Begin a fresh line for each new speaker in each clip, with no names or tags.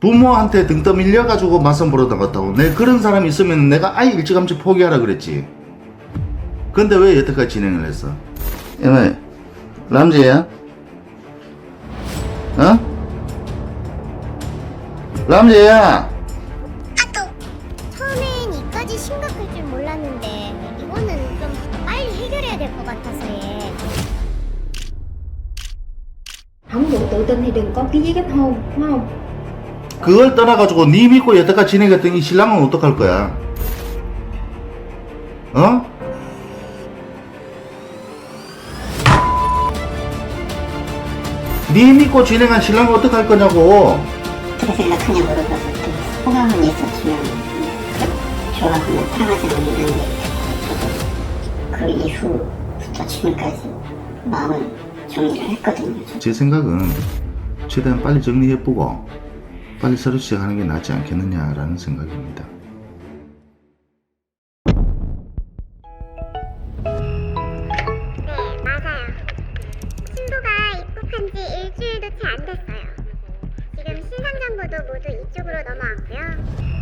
부모한테 등 떠밀려가지고 맞선 보러 나갔다고. 내 그런 사람이 있으면 내가 아예 일찌감치 포기하라 그랬지. 근데 왜 여태까지 진행을 했어? 에메, 람지야? 어? 람지야!
처음엔 이까지 심각할 줄 몰랐는데 이거는 좀 빨리 해결해야 될 것 같아서 예.
không đủ tự tin thì đừng có ký giấy kết hôn phải không
그걸 떠나가지고 니 믿고 여태까지 진행했던 이 신랑은 어떡할 거야? 어? 니 믿고 진행한 신랑은 어떡할 거냐고.
어떻게 생각하냐 그 호감은 있었지만 좋아하거나 사랑하지 않는데 저도 그 이후부터 지금까지 마음을 정리를 했거든요.
제 생각은 최대한 빨리 정리해보고 빨리 새로 시작하는 게 낫지 않겠느냐라는 생각입니다.
네, 맞아요. 신부가 입국한 지 일주일도 채 안 됐어요. 지금 신상 정보도 모두 이쪽으로 넘어왔고요.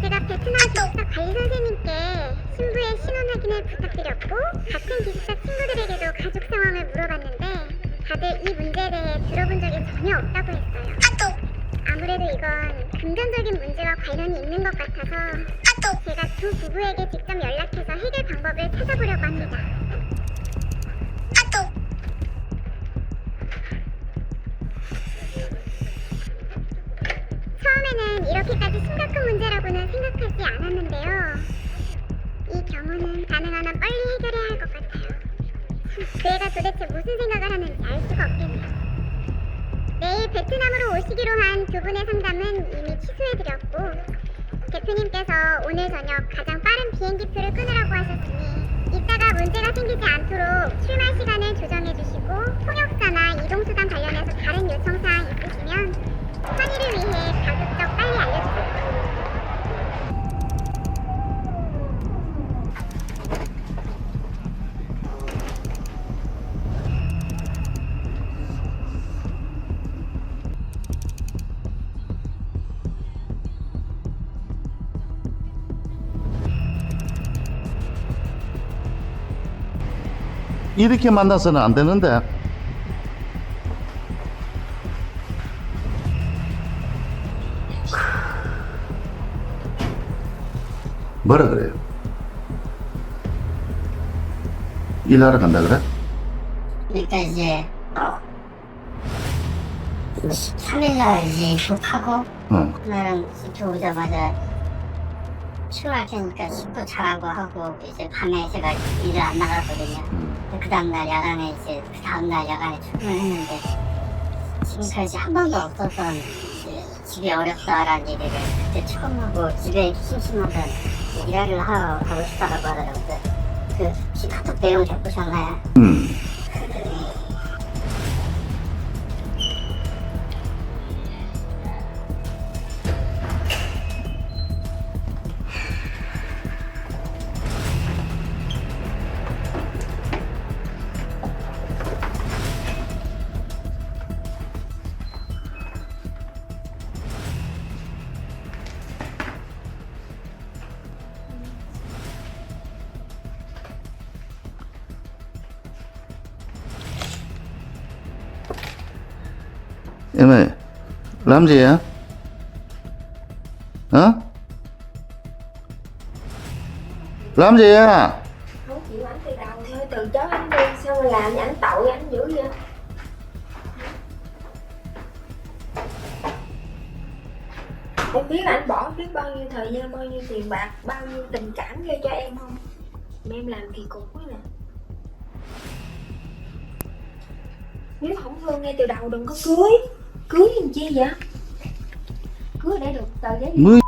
제가 베트남 기숙사 관리 선생님께 신부의 신원 확인을 부탁드렸고 같은 기숙사 친구들에게도 가족 상황을 물어봤는데 다들 이 문제에 대해 들어본 적이 전혀 없다고 했어요. 아 무래도 이건 금전적인 문제와 관련이 있는 것 같아서 제가 두 부부에게 직접 연락해서 해결 방법을 찾아보려고 합니다. 처음에는 이렇게까지 심각한 문제라고는 생각하지 않았는데요. 이 경우는 가능한 한 빨리 해결해야 할 것 같아요. 그 애가 도대체 무슨 생각을 하는지 알 수가 없겠네요. 베트남으로 오시기로 한 두 분의 상담은 이미 취소해드렸고 대표님께서 오늘 저녁 가장 빠른 비행기표를 끊으라고 하셨으니 이따가 문제가 생기지 않도록 출발 시간을 조정해 주시고 통역사나 이동수단 관련해서 다른 요청사항 있으시면 환희를 위해 가급적 빨리 알려주세요.
이렇게 만나서는 안 되는데. 뭐라 그래요? 일하러 간다 그래?
그러니까 이제 13일날 이제 입국하고
어.
그날은 집에 오자마자 출발 테니까 식도 잘하고 하고 이제 밤에 제가 일을 안 나갔거든요. 그 다음날 야간에 이제 그 다음날 야간에 출근을 했는데 지금까지 한 번도 없었던 집이 어렵다라는 얘기를 그때 처음 하고 집에 심심하면 일하러 하러 가고 싶다라고 하더라고요. 그 혹시 카톡 내용 잘 보셨나요?
음. Em ơi Làm gì hả Hả? Làm gì à?
Không chịu ảnh từ đầu thôi Từ chối ảnh đi Sao mà làm ảnh tội ảnh dữ vậy. Em biết là anh bỏ biết bao nhiêu thời gian, bao nhiêu tiền bạc, bao nhiêu tình cảm ra cho em không? Mà em làm kỳ cục quá nè. Nếu không thương ngay từ đầu đừng có cưới cưới làm chi vậy cưới để được tờ giấy
뭐,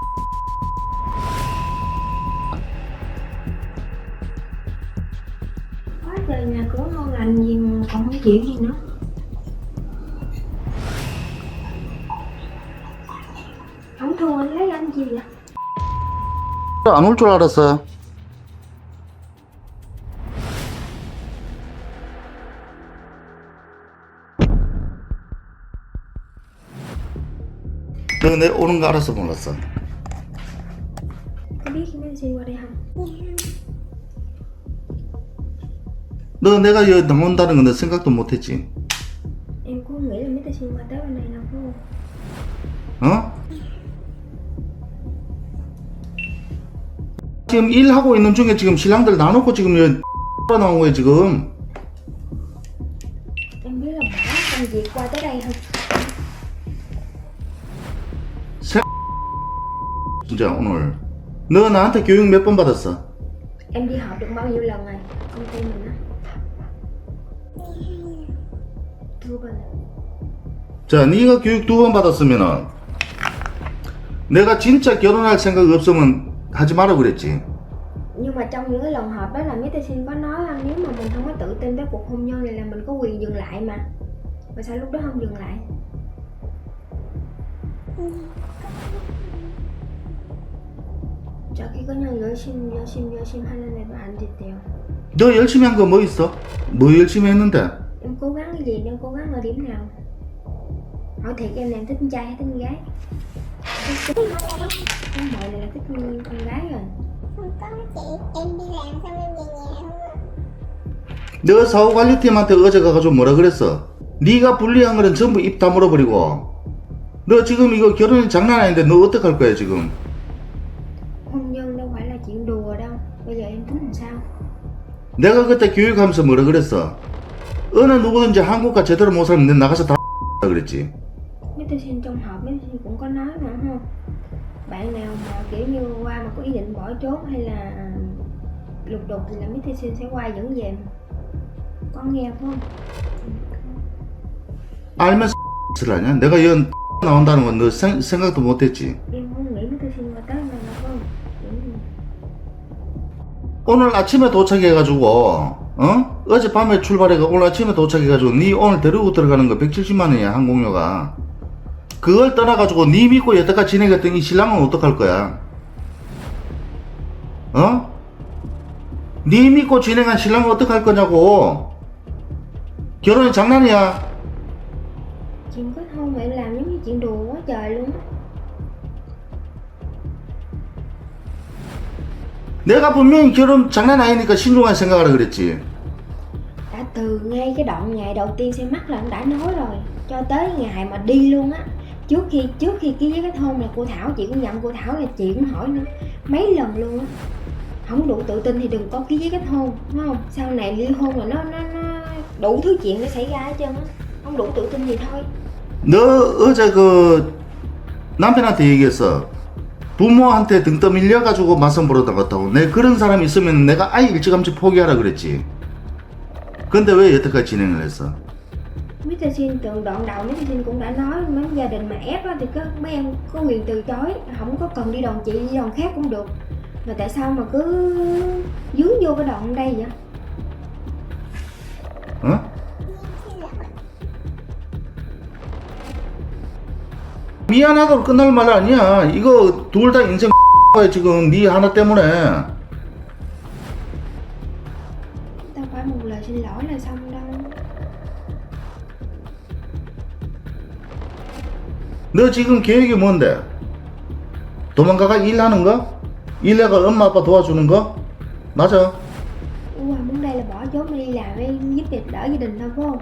quá trời nhà cửa ngon lành gì mà còn không chịu gì nữa không thương anh lấy anh gì vậy
안 올 줄 알았어. 너내 오는 거 알아서 몰랐어. 너 내가 여기 나온다는 건너 생각도 못했지. 어? 지금 일하고 있는 중에 지금 신랑들 나놓고 지금 여기 나온 거야 지금. 진짜 오늘 너 나한테 교육 몇 번 받았어?
em đi học được bao nhiêu lần rồi công ty mình á thưa bên
자, 네가 교육 두 번 받았으면은 내가 진짜 결혼할 생각 없으면 하지 마라 그랬지.
nhưng mà trong những cái lần họp đó là mấy tay xin có nói là nếu mà mình không có tự tin với cuộc hôn nhân này là mình có quyền dừng lại mà mà sao lúc đó không dừng lại 저기 그냥 열심히 열심히 열심히 하는 애도 안 됐대요
너 열심히 한 거 뭐 있어? 뭐 열심히 했는데?
em cố gắng cái gì em cố gắng ở điểm nào hỏi thiệt em này thích con trai hay thích con gái thích con mọi này là thích con con gái rồi
không có chị em đi làm xong em về nhà không ạ
너 사후 관리팀한테 어제 가가지고 뭐라 그랬어? 네가 불리한 거는 전부 입 다물어버리고 너 지금 이거 결혼이 장난 아닌데 너 어떡할 거야 지금?
là chuyện đùa đâu bây giờ em tính làm sao
내가 그때 교육하면서 뭐라 그랬어? 어느 누구든지 한국과 제대로 못 살면 너 나가서 다 그랬지.
mấy tôi xin trong họp mấy tôi cũng có nói mà không bạn nào mà kiểu như qua mà có ý định bỏ trốn hay là lục đục thì là mấy thí sinh sẽ qua dẫn về có nghe không
알면서 를 하냐? 내가 연 나온다는 건 너 생각도 못했지. 오늘 아침에 도착해가지고 어? 어젯밤에 출발해가 오늘 아침에 도착해가지고 네 오늘 데리고 들어가는 거 170만 원이야 항공료가. 그걸 떠나가지고 네 믿고 여태까지 지내겠던 이 신랑은 어떡할 거야? 어? 네 믿고 진행한 신랑은 어떡할 거냐고. 결혼이 장난이야 내가 분명히 결혼 장난 아니니까 신중한 생각하라 그랬지
đã từ ngay cái đoạn ngày đầu tiên xem mắt là anh đã nói rồi cho tới ngày mà đi luôn á trước khi trước khi ký giấy kết hôn là cô thảo chị cũng dặn cô thảo là chị cũng hỏi nữa mấy lần luôn á không đủ tự tin thì đừng có ký giấy kết hôn đúng không sau này ly hôn là nó nó nó đủ thứ chuyện nó xảy ra hết trơn á không đủ tự tin thì thôi
너 어제 그 남편한테 얘기했어. 부모한테 등 떠밀려가지고 맞선 보러 나갔다고. 내 그런 사람 있으면 내가 아예 일찌감치 포기하라 그랬지. 근데 왜 여태까지 진행을 했어?
Mr. Xin từ đoạn đầu Mr. Xin cũng đã nói mấy gia đình mà ép á thì có mấy em có quyền từ chối không có cần đi đòn chị đi đòn khác cũng được mà tại sao mà cứ dướng vô cái đoạn đây vậy
어? 미안하다고 끝날 말 아니야. 이거 둘 다 인생 야 지금 네 하나 때문에.
tao phải một lời xin lỗi là xong đâu
너 지금 계획이 뭔데? 도망가가 일하는 거? 일해가 엄마 아빠 도와주는 거? 맞아.
Ủa muốn đây là bỏ trốn mà đi làm để giúp việc đỡ gia đình thôi phải không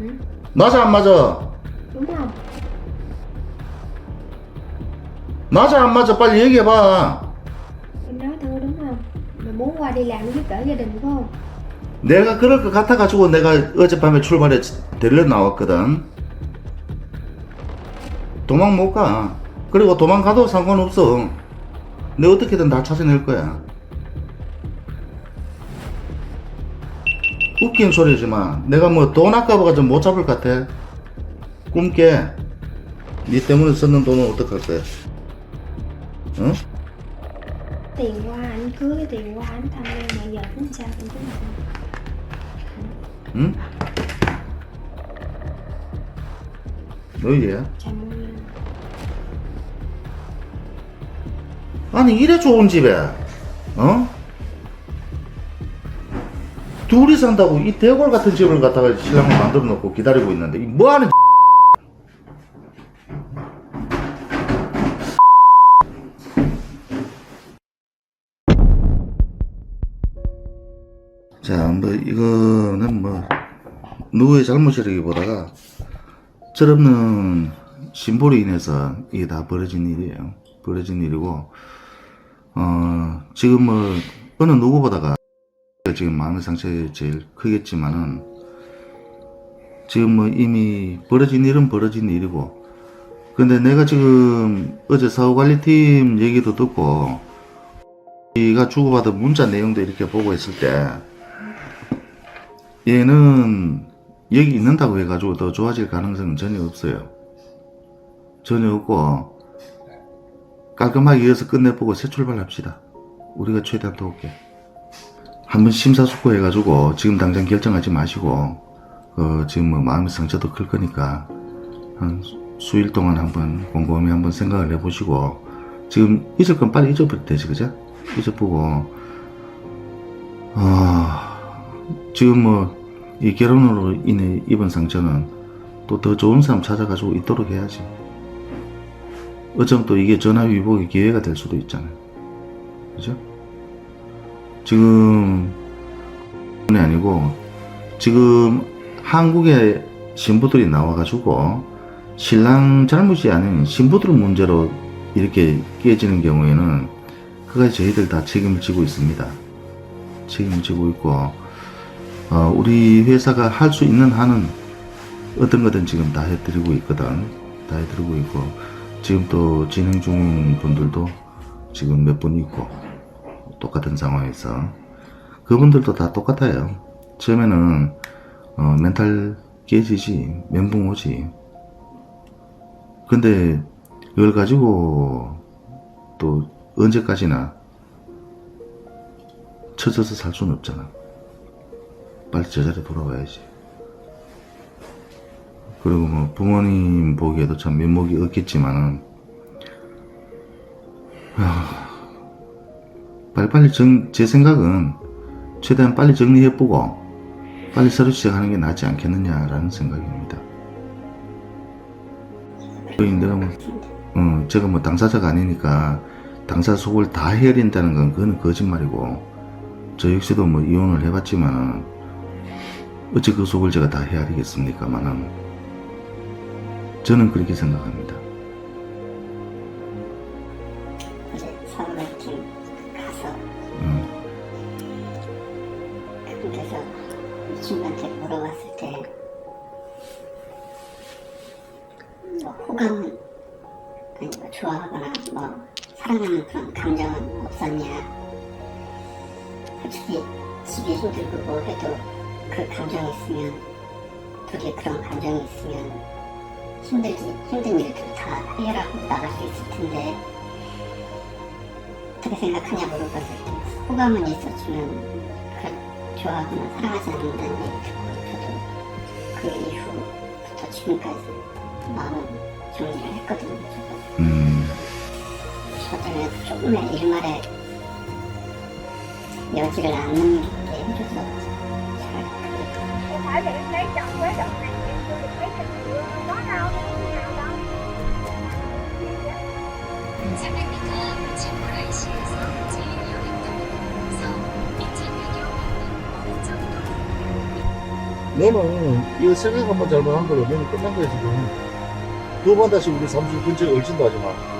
ừ?
맞아 안 맞아?
đúng không
맞아 안 맞아? 빨리 얘기해봐.
em nói thưa đúng không mày muốn qua đi làm giúp đỡ gia đình phải không
내가 그럴 것 같아가지고 내가 어젯밤에 출발해 데리러 나왔거든. 도망 못 가. 그리고 도망가도 상관없어. 내 어떻게든 다 찾아낼 거야. 웃긴 소리지만 내가 뭐 돈 아까워가지고 못 잡을 것 같아. 꿈깨. 니 때문에 썼는 돈은 어떡할 거야? 응?
tiền qua anh cưới cái tiền qua anh thăm em mà giờ tính sao em tính sao
응? 너 이래야?
chào mừng em
아니 이래 좋은 집에 어? 둘이 산다고 이 대골 같은 집을 갖다가 신랑을 만들어 놓고 기다리고 있는데 이 뭐하는 누구의 잘못이라기보다가 철없는 심보로 인해서 이게 다 벌어진 일이에요. 벌어진 일이고 어 지금 뭐 어느 누구보다가 지금 마음의 상처가 제일 크겠지만은 지금 뭐 이미 벌어진 일은 벌어진 일이고 근데 내가 지금 어제 사후관리팀 얘기도 듣고 이가 주고받은 문자 내용도 이렇게 보고 있을 때 얘는 여기 있는다고 해가지고 더 좋아질 가능성은 전혀 없어요. 전혀 없고 깔끔하게 이어서 끝내보고 새 출발합시다. 우리가 최대한 도울게. 한번 심사숙고해가지고 지금 당장 결정하지 마시고 어, 지금 뭐 마음의 상처도 클 거니까 한 수일 동안 한번 곰곰이 한번 생각을 해보시고 지금 잊을 건 빨리 잊어버리면 되지 그죠? 잊어보고 아 지금 뭐 이 결혼으로 인해 입은 상처는 또 더 좋은 사람 찾아가지고 있도록 해야지 어쩜 또 이게 전화위복의 기회가 될 수도 있잖아요 그죠? 지금 이 아니고 지금 한국의 신부들이 나와가지고 신랑 잘못이 아닌 신부들 문제로 이렇게 깨지는 경우에는 그까지 저희들 다 책임을 지고 있습니다. 책임을 지고 있고 어, 우리 회사가 할 수 있는 한은 어떤 거든 지금 다 해드리고 있거든. 다 해드리고 있고 지금 또 진행 중 분들도 지금 몇 분 있고 똑같은 상황에서 그분들도 다 똑같아요. 처음에는 어, 멘탈 깨지지 멘붕 오지. 근데 이걸 가지고 또 언제까지나 처져서 살 수는 없잖아. 빨리 제자리 돌아와야지. 그리고 뭐 부모님 보기에도 참 면목이 없겠지만은 하, 빨리빨리 정, 제 생각은 최대한 빨리 정리해보고 빨리 새로 시작하는 게 낫지 않겠느냐라는 생각입니다. 내가 뭐, 어, 제가 뭐 당사자가 아니니까 당사 속을 다 헤아린다는 건 그건 거짓말이고 저 역시도 뭐 이혼을 해봤지만은 어찌 그 속을 제가 다 헤아리겠습니까만은 저는 그렇게 생각합니다.
어제 서울팀 가서.
음,
그분께서 이 친구한테 물어봤을 때 뭐, 호감은 아니 뭐 좋아하거나 뭐 사랑하는 그런 감정은 없었냐? 솔직히 집이 힘들고 뭐 해도 그 감정이 있으면 둘이 그런 감정이 있으면 힘들지 힘든 일들 다 해결하고 나갈 수 있을 텐데 어떻게 생각하냐 물어봤을 때 호감은 있었지만 그 좋아하거나 사랑하지 않는다는 얘기 듣고 저도 그 이후부터 지금까지 마음을 정리를 했거든요. 저도
음,
저 때문에 조금의 일말에 여지를 않는 게 그랬거든요.
Phải để lấy chồng với đợt này em tôi được mấy tình yêu có đâu nào đâu
300m 진물 IC에서 제2여행도로서 인천대교 있는 오른쪽 도로
너는 이거 생각 한번 잘못한 걸로 너는 끝난 거야 지금. 두 번 다시 우리 사무실 근처에 얼씬도 하지 마.